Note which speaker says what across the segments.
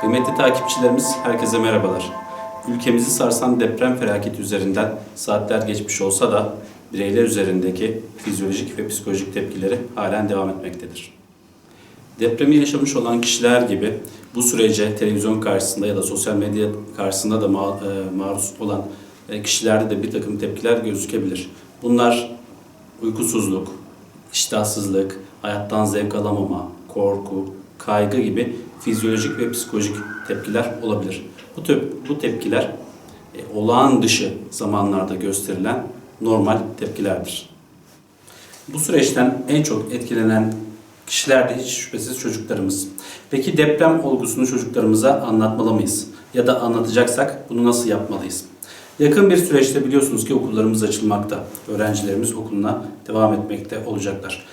Speaker 1: Kıymetli takipçilerimiz, herkese merhabalar. Ülkemizi sarsan deprem felaketi üzerinden saatler geçmiş olsa da bireyler üzerindeki fizyolojik ve psikolojik tepkileri halen devam etmektedir. Depremi yaşamış olan kişiler gibi bu sürece televizyon karşısında ya da sosyal medya karşısında da ma- e, maruz olan e, kişilerde de bir takım tepkiler gözükebilir. Bunlar uykusuzluk, iştahsızlık, hayattan zevk alamama, korku, kaygı gibi fizyolojik ve psikolojik tepkiler olabilir. Bu, tep- bu tepkiler e, olağan dışı zamanlarda gösterilen normal tepkilerdir. Bu süreçten en çok etkilenen kişiler de hiç şüphesiz çocuklarımız. Peki deprem olgusunu çocuklarımıza anlatmalı mıyız? Ya da anlatacaksak bunu nasıl yapmalıyız? Yakın bir süreçte biliyorsunuz ki okullarımız açılmakta. Öğrencilerimiz okuluna devam etmekte olacaklar.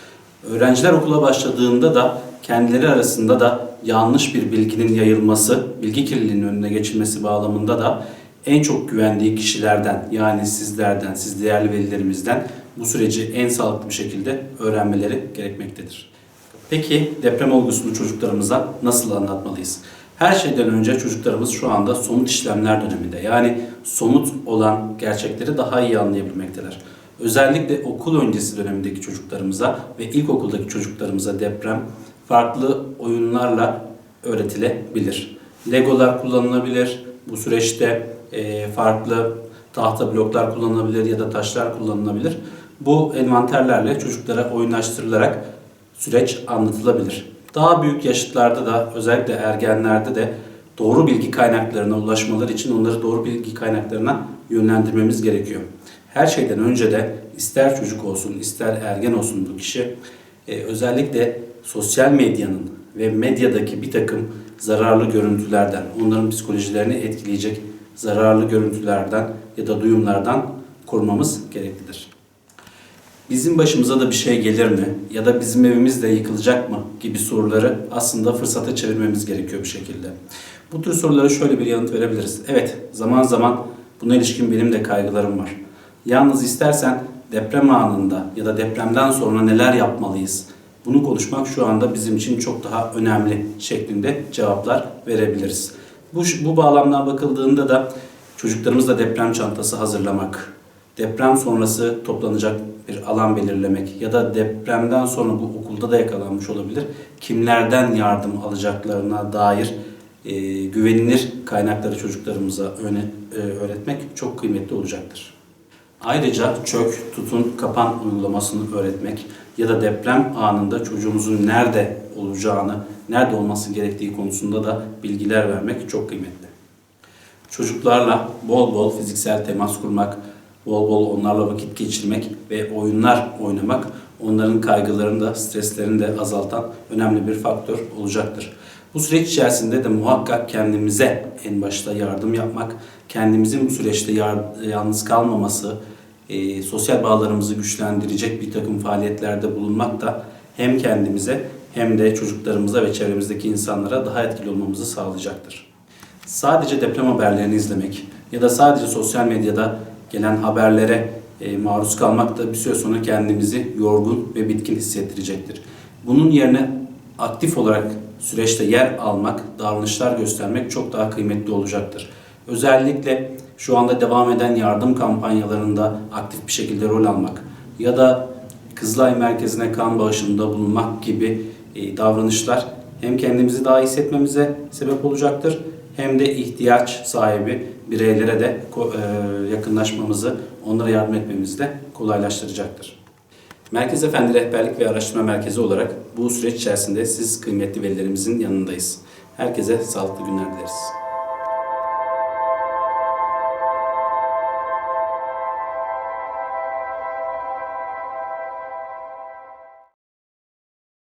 Speaker 1: Öğrenciler okula başladığında da kendileri arasında da yanlış bir bilginin yayılması, bilgi kirliliğinin önüne geçilmesi bağlamında da en çok güvendiği kişilerden yani sizlerden, siz değerli velilerimizden bu süreci en sağlıklı bir şekilde öğrenmeleri gerekmektedir. Peki deprem olgusunu çocuklarımıza nasıl anlatmalıyız? Her şeyden önce çocuklarımız şu anda somut işlemler döneminde. Yani somut olan gerçekleri daha iyi anlayabilmekteler. Özellikle okul öncesi dönemindeki çocuklarımıza ve ilkokuldaki çocuklarımıza deprem farklı oyunlarla öğretilebilir. Legolar kullanılabilir. Bu süreçte e, farklı tahta bloklar kullanılabilir ya da taşlar kullanılabilir. Bu envanterlerle çocuklara oyunlaştırılarak süreç anlatılabilir. Daha büyük yaşıtlarda da özellikle ergenlerde de doğru bilgi kaynaklarına ulaşmaları için onları doğru bilgi kaynaklarına yönlendirmemiz gerekiyor. Her şeyden önce de ister çocuk olsun ister ergen olsun bu kişi e, özellikle sosyal medyanın ve medyadaki bir takım zararlı görüntülerden, onların psikolojilerini etkileyecek zararlı görüntülerden ya da duyumlardan korumamız gereklidir. Bizim başımıza da bir şey gelir mi ya da bizim evimiz de yıkılacak mı gibi soruları aslında fırsata çevirmemiz gerekiyor bir şekilde. Bu tür sorulara şöyle bir yanıt verebiliriz. Evet, zaman zaman buna ilişkin benim de kaygılarım var. Yalnız istersen deprem anında ya da depremden sonra neler yapmalıyız? Bunu konuşmak şu anda bizim için çok daha önemli şeklinde cevaplar verebiliriz. Bu, bu bağlamdan bakıldığında da çocuklarımızla deprem çantası hazırlamak, deprem sonrası toplanacak bir alan belirlemek ya da depremden sonra bu okulda da yakalanmış olabilir. Kimlerden yardım alacaklarına dair e, güvenilir kaynakları çocuklarımıza öne, e, öğretmek çok kıymetli olacaktır. Ayrıca çök, tutun, kapan uygulamasını öğretmek ya da deprem anında çocuğumuzun nerede olacağını, nerede olması gerektiği konusunda da bilgiler vermek çok kıymetli. Çocuklarla bol bol fiziksel temas kurmak, bol bol onlarla vakit geçirmek ve oyunlar oynamak onların kaygılarını da streslerini de azaltan önemli bir faktör olacaktır. Bu süreç içerisinde de muhakkak kendimize en başta yardım yapmak, kendimizin bu süreçte yalnız kalmaması, e, sosyal bağlarımızı güçlendirecek bir takım faaliyetlerde bulunmak da hem kendimize hem de çocuklarımıza ve çevremizdeki insanlara daha etkili olmamızı sağlayacaktır. Sadece deprem haberlerini izlemek ya da sadece sosyal medyada gelen haberlere e, maruz kalmak da bir süre sonra kendimizi yorgun ve bitkin hissettirecektir. Bunun yerine aktif olarak süreçte yer almak, davranışlar göstermek çok daha kıymetli olacaktır. Özellikle şu anda devam eden yardım kampanyalarında aktif bir şekilde rol almak ya da Kızılay Merkezi'ne kan bağışında bulunmak gibi e, davranışlar hem kendimizi daha iyi hissetmemize sebep olacaktır hem de ihtiyaç sahibi bireylere de e, yakınlaşmamızı, onlara yardım etmemizi de kolaylaştıracaktır. Merkez Efendi Rehberlik ve Araştırma Merkezi olarak bu süreç içerisinde siz kıymetli velilerimizin yanındayız. Herkese sağlıklı günler dileriz.